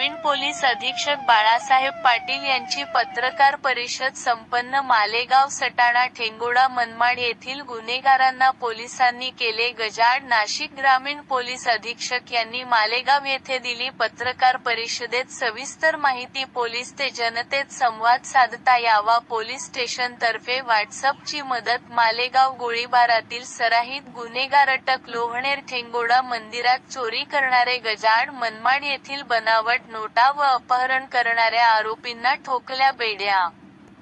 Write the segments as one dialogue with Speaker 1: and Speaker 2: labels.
Speaker 1: ग्रामीण पोलीस अधीक्षक बाळासाहेब पाटील यांची पत्रकार परिषद संपन्न मालेगाव सटाणा ठेंगोडा मनमाड येथील गुन्हेगारांना पोलिसांनी केले गजाड नाशिक ग्रामीण पोलीस अधीक्षक यांनी मालेगाव येथे दिली पत्रकार परिषदेत सविस्तर माहिती. पोलीस ते जनतेत संवाद साधता यावा. पोलीस स्टेशन तर्फे व्हॉट्सअपची मदत. मालेगाव गोळीबारातील सराहीत गुन्हेगार अटक. लोहणेर ठेंगोडा मंदिरात चोरी करणारे गजाड मनमाड येथील बनावट नोटा व अपहरण करणाऱ्या आरोपींना ठोकल्या बेड्या.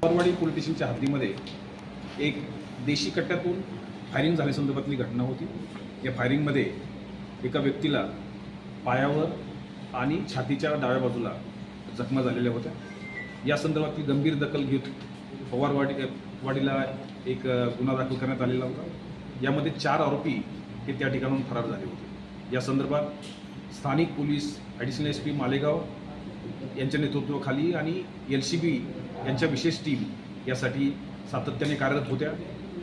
Speaker 2: परवाडी पोलीस स्टेशनच्या हद्दीमध्ये एक देशी कट्ट्यातून फायरिंग झाल्यासंदर्भातली घटना होती. या फायरिंगमध्ये एका व्यक्तीला पायावर आणि छातीच्या डाव्या बाजूला जखमा झालेल्या होत्या. या संदर्भातली गंभीर दखल घेत पवारवाडी वाडीला एक गुन्हा दाखल करण्यात आलेला होता. यामध्ये चार आरोपी हे त्या ठिकाणून फरार झाले होते. या संदर्भात स्थानिक police additional S P Malegaon यांच्या नेतृत्वाखाली आणि एल सी बी यांच्या विशेष टीम यासाठी सातत्याने कार्यरत होत्या.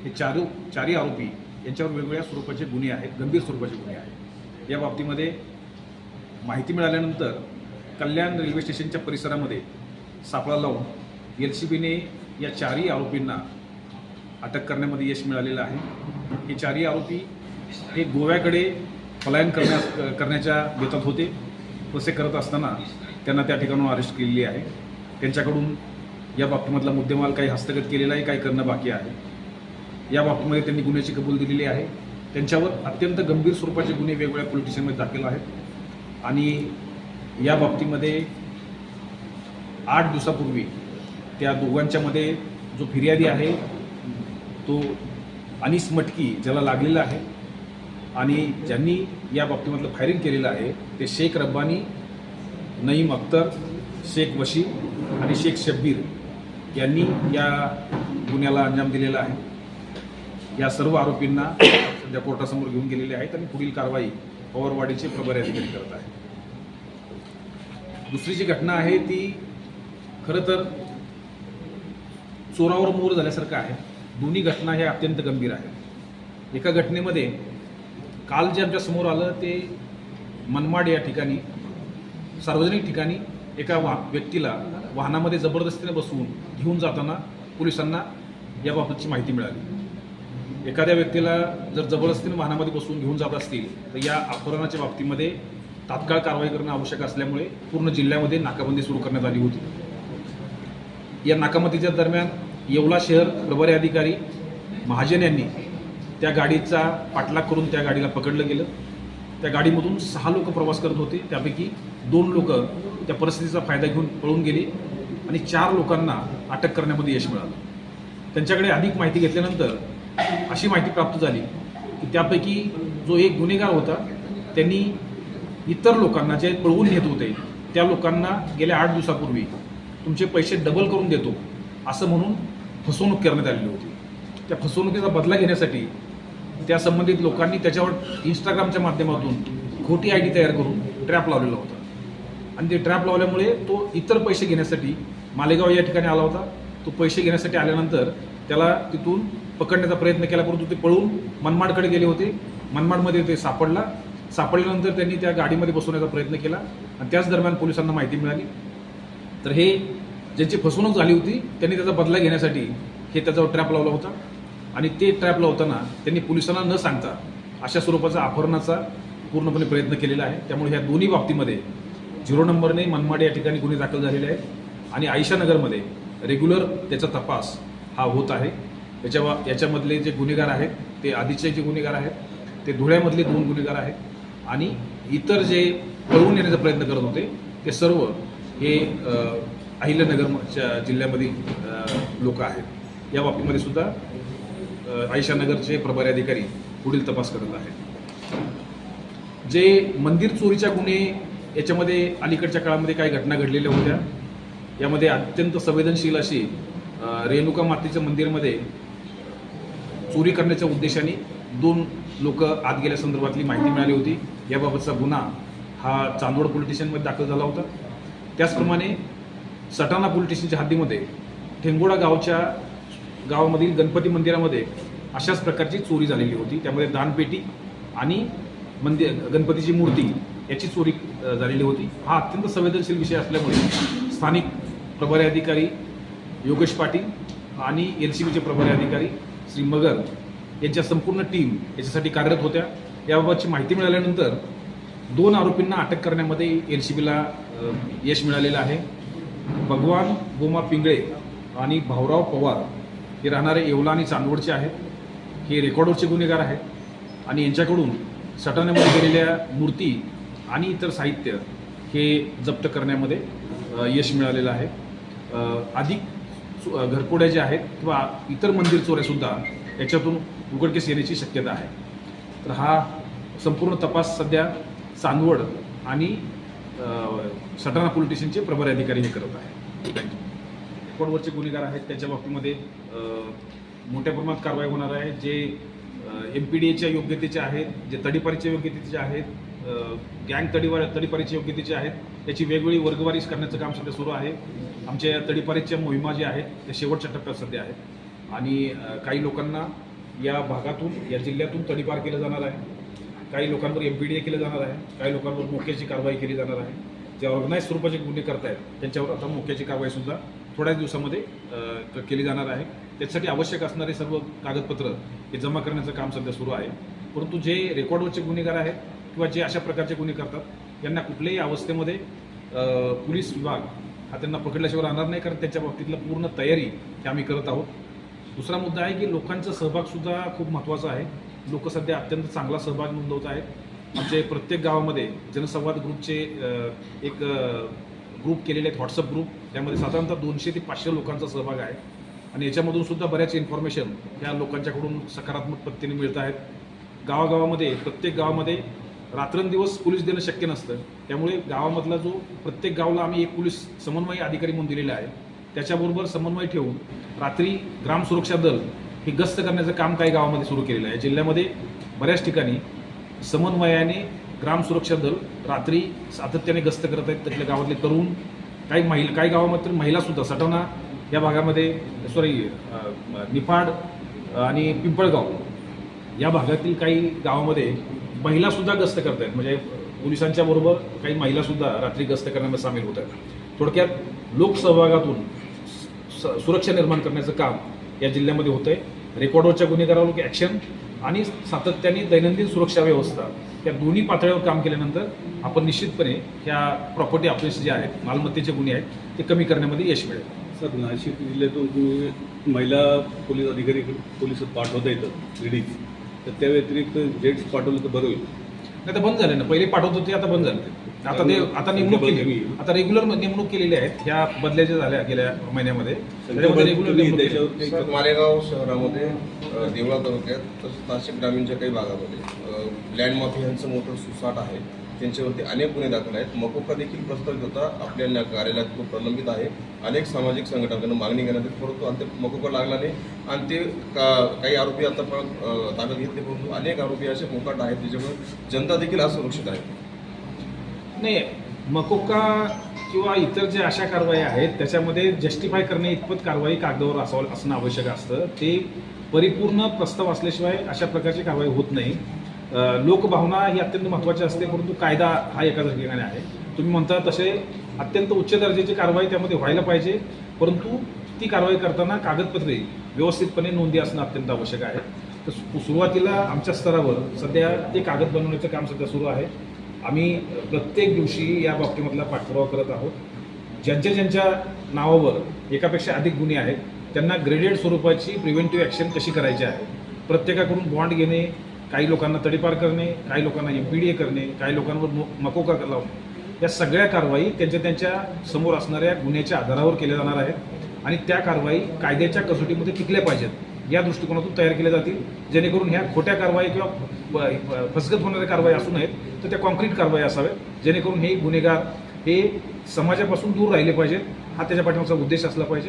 Speaker 2: हे चार चारही आरोपी यांच्यावर वेगवेगळ्या स्वरूपाचे गुन्हे आहेत गंभीर स्वरूपाचे गुन्हे आहेत. या बाबतीमध्ये माहिती मिळाल्यानंतर कल्याण रेल्वे स्टेशनच्या परिसरामध्ये सापळा लावून एल सी बीने या चारही आरोपींना अटक करण्यामध्ये यश मिळालेलं आहे. हे चारही आरोपी हे गोव्याकडे पलायन करण्यास करण्याच्या बेतात होते. तसे करत असताना त्यांना त्या ठिकाणून अरेस्ट केलेली आहे. त्यांच्याकडून या बाबतीमधला मुद्देमाल काही हस्तगत केलेला आहे काही करणं बाकी आहे. या बाबतीमध्ये त्यांनी गुन्ह्याची कबूल दिलेली आहे. त्यांच्यावर अत्यंत गंभीर स्वरूपाचे गुन्हे वेगवेगळ्या पोलीस स्टेशनमध्ये दाखल आहेत. आणि या बाबतीमध्ये आठ दिवसापूर्वी त्या दोघांच्यामध्ये जो फिर्यादी आहे तो अनिस मटकी ज्याला लागलेला आहे आणि ज्यांनी या बाबतीमधलं फायरिंग केलेलं आहे ते शेख रब्बानी नईम अख्तर शेख वशीम आणि शेख शब्बीर यांनी या गुन्ह्याला अंजाम दिलेला आहे. या सर्व आरोपींना सध्या कोर्टासमोर घेऊन गेलेले आहेत आणि पुढील कारवाई पवारवाडीचे प्रभारी अधिकारी करत आहेत. दुसरी जी घटना आहे ती खरं तर चोरावर मोर झाल्यासारखं आहे. दोन्ही घटना ह्या अत्यंत गंभीर आहेत. एका घटनेमध्ये काल जे आमच्यासमोर आलं ते मनमाड या ठिकाणी सार्वजनिक ठिकाणी एका वा व्यक्तीला वाहनामध्ये जबरदस्तीने बसवून घेऊन जाताना पोलिसांना याबाबतची माहिती मिळाली. एखाद्या व्यक्तीला जर जबरदस्तीने वाहनामध्ये बसवून घेऊन जात असतील तर या अपहरणाच्या बाबतीमध्ये तात्काळ कारवाई करणं आवश्यक असल्यामुळे पूर्ण जिल्ह्यामध्ये नाकाबंदी सुरू करण्यात आली होती. या नाकाबंदीच्या दरम्यान येवला शहर प्रभारी अधिकारी महाजन यांनी त्या गाडीचा पाठलाग करून त्या गाडीला पकडलं गेलं. त्या गाडीमधून सहा लोक प्रवास करत होते. त्यापैकी दोन लोक त्या परिस्थितीचा फायदा घेऊन पळून गेले आणि चार लोकांना अटक करण्यामध्ये यश मिळालं. त्यांच्याकडे अधिक माहिती घेतल्यानंतर अशी माहिती प्राप्त झाली की त्यापैकी जो एक गुन्हेगार होता त्यांनी इतर लोकांना जे पळवून नेत होते त्या लोकांना गेल्या आठ दिवसापूर्वी तुमचे पैसे डबल करून देतो असं म्हणून फसवणूक करण्यात आलेली होती. त्या फसवणुकीचा बदला घेण्यासाठी त्या संबंधित लोकांनी त्याच्यावर इंस्टाग्रामच्या माध्यमातून खोटी आय डी तयार करून ट्रॅप लावलेला होता. आणि ते ट्रॅप लावल्यामुळे तो इतर पैसे घेण्यासाठी मालेगाव या ठिकाणी आला होता. तो पैसे घेण्यासाठी आल्यानंतर त्याला तिथून पकडण्याचा प्रयत्न केला परंतु ते पळून मनमाडकडे गेले होते. मनमाडमध्ये ते सापडला. सापडल्यानंतर त्यांनी त्या गाडीमध्ये बसवण्याचा प्रयत्न केला आणि त्याच दरम्यान पोलिसांना माहिती मिळाली. तर हे ज्यांची फसवणूक झाली होती त्यांनी त्याचा बदला घेण्यासाठी हे त्याचा ट्रॅप लावला होता. आणि ते ट्रॅपला होताना त्यांनी पोलिसांना न सांगता अशा स्वरूपाचा अपहरणाचा पूर्णपणे प्रयत्न केलेला आहे. त्यामुळे ह्या दोन्ही बाबतीमध्ये झिरो नंबरने मनमाड या ठिकाणी गुन्हे दाखल झालेले आहेत. आणि आयशानगरमध्ये रेग्युलर त्याचा तपास हा होत आहे. याच्या याच्यामधले जे गुन्हेगार आहेत ते आधीचे जे गुन्हेगार आहेत ते धुळ्यामधले दोन गुन्हेगार आहेत. आणि इतर जे पळवून येण्याचा प्रयत्न करत होते ते सर्व हे अहिल्यानगरच्या जिल्ह्यामधील लोक आहेत. या बाबतीमध्ये सुद्धा आयशानगरचे प्रभारी अधिकारी पुढील तपास करत आहेत. जे मंदिर चोरीच्या गुन्हे याच्यामध्ये अलीकडच्या काळामध्ये काही घटना घडलेल्या होत्या यामध्ये अत्यंत संवेदनशील अशी रेणुका मातेच्या मंदिरमध्ये चोरी करण्याच्या उद्देशाने दोन लोक आत गेल्यासंदर्भातली माहिती मिळाली होती. याबाबतचा गुन्हा हा चांदवड पोलीस स्टेशनमध्ये दाखल झाला होता. त्याचप्रमाणे सटाणा पोलीस स्टेशनच्या हद्दीमध्ये ठेंगोडा गावच्या गावामधील गणपती मंदिरामध्ये अशाच प्रकारची चोरी झालेली होती. त्यामध्ये दानपेटी आणि मंदिर गणपतीची मूर्ती याची चोरी झालेली होती. हा अत्यंत संवेदनशील विषय असल्यामुळे स्थानिक प्रभारी अधिकारी योगेश पाटील आणि एल सी बीचे प्रभारी अधिकारी श्री मगर यांच्या संपूर्ण टीम याच्यासाठी कार्यरत होत्या. याबाबतची माहिती मिळाल्यानंतर दोन आरोपींना अटक करण्यामध्ये एल सी बीला यश मिळालेलं आहे. भगवान गोमा पिंगळे आणि भाऊराव पवार हे राहणारे येवला आणि चांदवडचे आहेत. हे रेकॉर्डवरचे गुन्हेगार आहेत. आणि यांच्याकडून सटाण्यामध्ये गेलेल्या मूर्ती आणि इतर साहित्य हे जप्त करण्यामध्ये यश मिळालेलं आहे. अधिक चो- अ, ज्या आहेत किंवा इतर मंदिर चोऱ्यासुद्धा याच्यातून उघडकीस येण्याची शक्यता आहे. तर हा संपूर्ण तपास सध्या चांदवड आणि सटाणा पोलीस स्टेशनचे प्रभारी अधिकारी हे करत आहे थँक्यू रेकॉर्डवरचे गुन्हेगार आहेत. त्याच्या बाबतीमध्ये मोठ्या प्रमाणात कारवाई होणार आहे. जे एम पी डी एच्या योग्यतेचे आहेत जे तडीपारीच्या योग्यतेचे आहेत गँग तडीवार तडीपारीच्या योग्यतेचे आहेत याची वेगवेगळी वर्गवारीस करण्याचं काम सध्या सुरू आहे. आमच्या तडीपारीच्या मोहिमा ज्या आहेत त्या शेवटच्या टप्प्यात सध्या आहेत. आणि काही लोकांना या भागातून या जिल्ह्यातून तडीपार केलं जाणार आहे. काही लोकांवर एम पी डी ए केलं जाणार आहे. काही लोकांवर मोक्याची कारवाई केली जाणार आहे. जे ऑर्गनाईज स्वरूपाचे गुन्हे करतायत त्यांच्यावर आता मोक्याची कारवाईसुद्धा थोड्याच दिवसामध्ये क- केली जाणार आहे. त्याच्यासाठी आवश्यक असणारे सर्व कागदपत्र हे जमा करण्याचं काम सध्या सुरू आहे. परंतु जे रेकॉर्डवरचे गुन्हेगार आहेत किंवा जे अशा प्रकारचे गुन्हे करतात यांना कुठल्याही अवस्थेमध्ये पोलीस विभाग हा त्यांना पकडल्याशिवाय राहणार नाही कारण त्याच्या बाबतीतलं पूर्ण तयारी ही आम्ही करत आहोत. दुसरा मुद्दा आहे की लोकांचा सहभागसुद्धा खूप महत्त्वाचा आहे. लोक सध्या अत्यंत चांगला सहभाग नोंदवत आहेत. आमचे प्रत्येक गावामध्ये जनसंवाद ग्रुपचे एक ग्रुप केलेले आहेत व्हॉट्सअप ग्रुप त्यामध्ये साधारणतः दोनशे ते पाचशे लोकांचा सहभाग आहे. आणि याच्यामधून सुद्धा बऱ्याच इन्फॉर्मेशन ह्या लोकांच्याकडून सकारात्मक पद्धतीने मिळत आहेत. गावागावामध्ये प्रत्येक गावामध्ये रात्रंदिवस पोलीस देणं शक्य नसतं. त्यामुळे गावामधला जो प्रत्येक गावाला आम्ही एक पोलीस समन्वय अधिकारी म्हणून दिलेला आहे. त्याच्याबरोबर समन्वय ठेवून रात्री ग्राम सुरक्षा दल हे गस्त करण्याचं काम काही गावामध्ये सुरू केलेलं आहे. जिल्ह्यामध्ये बऱ्याच ठिकाणी समन्वयाने ग्राम सुरक्षा दल रात्री सातत्याने गस्त करत आहेत. त्यातल्या गावातले तरुण काही महिला काही गावामध्ये महिलासुद्धा सटाणा या भागामध्ये सॉरी निफाड आणि पिंपळगाव या भागातील काही गावामध्ये महिलासुद्धा गस्त करत आहेत म्हणजे पोलिसांच्या बरोबर काही महिलासुद्धा रात्री गस्त करण्यामध्ये सामील होत आहेत थोडक्यात लोकसहभागातून स- सुरक्षा निर्माण करण्याचं काम या जिल्ह्यामध्ये होतं आहे रेकॉर्डवरच्या गुन्हेगारावर ॲक्शन आणि सातत्याने दैनंदिन सुरक्षा व्यवस्था या दोन्ही पातळीवर काम केल्यानंतर आपण निश्चितपणे ह्या प्रॉपर्टी ऑफिस जे आहेत मालमत्तेचे गुन्हे आहेत ते कमी करण्यामध्ये यश मिळेल.
Speaker 3: सर नाशिक जिल्ह्यातून तुम्ही महिला पोलीस अधिकारी पोलीस पाठवता येतात लेडीज. तर त्या व्यतिरिक्त जेंट्स पाठवलं तर बरं होईल.
Speaker 2: नाही तर बंद झाले ना. पहिले पाठवत होते आता बंद झाले आता ते आता नेमणूक केली. आता रेग्युलर नेमणूक केलेली आहेत. ह्या बदल्याच्या झाल्या गेल्या महिन्यामध्ये त्याच्यामध्ये रेग्युलर नेमणूक केली.
Speaker 4: सर मालेगाव शहरामध्ये अ, देवळा तालुक्यात तसंच नाशिक ग्रामीणच्या काही भागामध्ये लँड माफियांचं मोठं सुसाट आहे. त्यांच्यावरती अनेक गुन्हे दाखल आहेत. मकोका देखील प्रस्तावित होता. आपल्या कार्यालयात तो प्रलंबित आहे. अनेक सामाजिक संघटनांकडून मागणी करण्यात येत परंतु अंत मकोका लागला नाही. आणि ते का- काही आरोपी आता पण ताब्यात घेतले परंतु अनेक आरोपी असे मोकाट आहेत त्याच्यामुळे जनता देखील असुरक्षित आहे.
Speaker 2: नाही मकोका किंवा इतर जे अशा कारवाई आहेत त्याच्यामध्ये जस्टिफाय करणे इतपत कारवाई कागदावर असावं असणं आवश्यक असतं. ते परिपूर्ण प्रस्ताव असल्याशिवाय अशा प्रकारची कारवाई होत नाही. लोकभावना ही अत्यंत महत्त्वाची असते परंतु कायदा हा एकाच ठिकाणी आहे. तुम्ही म्हणता तसे अत्यंत उच्च दर्जाची कारवाई त्यामध्ये व्हायला पाहिजे परंतु ती कारवाई करताना कागदपत्रे व्यवस्थितपणे नोंदी असणं अत्यंत आवश्यक आहे. तर सुरुवातीला आमच्या स्तरावर सध्या ते कागद बनवण्याचं काम सध्या सुरू आहे. आम्ही प्रत्येक दिवशी या बाबतीमधला पाठपुरावा करत आहोत. ज्यांच्या ज्यांच्या नावावर एकापेक्षा अधिक गुन्हे आहेत त्यांना ग्रेडेड स्वरूपाची प्रिव्हेंटिव्ह ॲक्शन कशी करायची आहे प्रत्येकाकडून बॉन्ड घेणे काही लोकांना तडीपार करणे काही लोकांना एम पी डी ए करणे काही लोकांवर मो मकोका लावणे या सगळ्या कारवाई त्यांच्या त्यांच्यासमोर असणाऱ्या गुन्ह्याच्या आधारावर केल्या जाणार आहेत आणि त्या कारवाई कायद्याच्या कसोटीमध्ये टिकल्या पाहिजेत. या दृष्टिकोनातून तयार केल्या जातील. जेणेकरून ह्या खोट्या कारवाई किंवा फसगत होणाऱ्या कारवाई असू नयेत तर त्या कॉन्क्रीट कारवाई असाव्यात. जेणेकरून हे गुन्हेगार हे समाजापासून दूर राहिले पाहिजेत. हा त्याच्या पाठीमागचा उद्देश असला पाहिजे.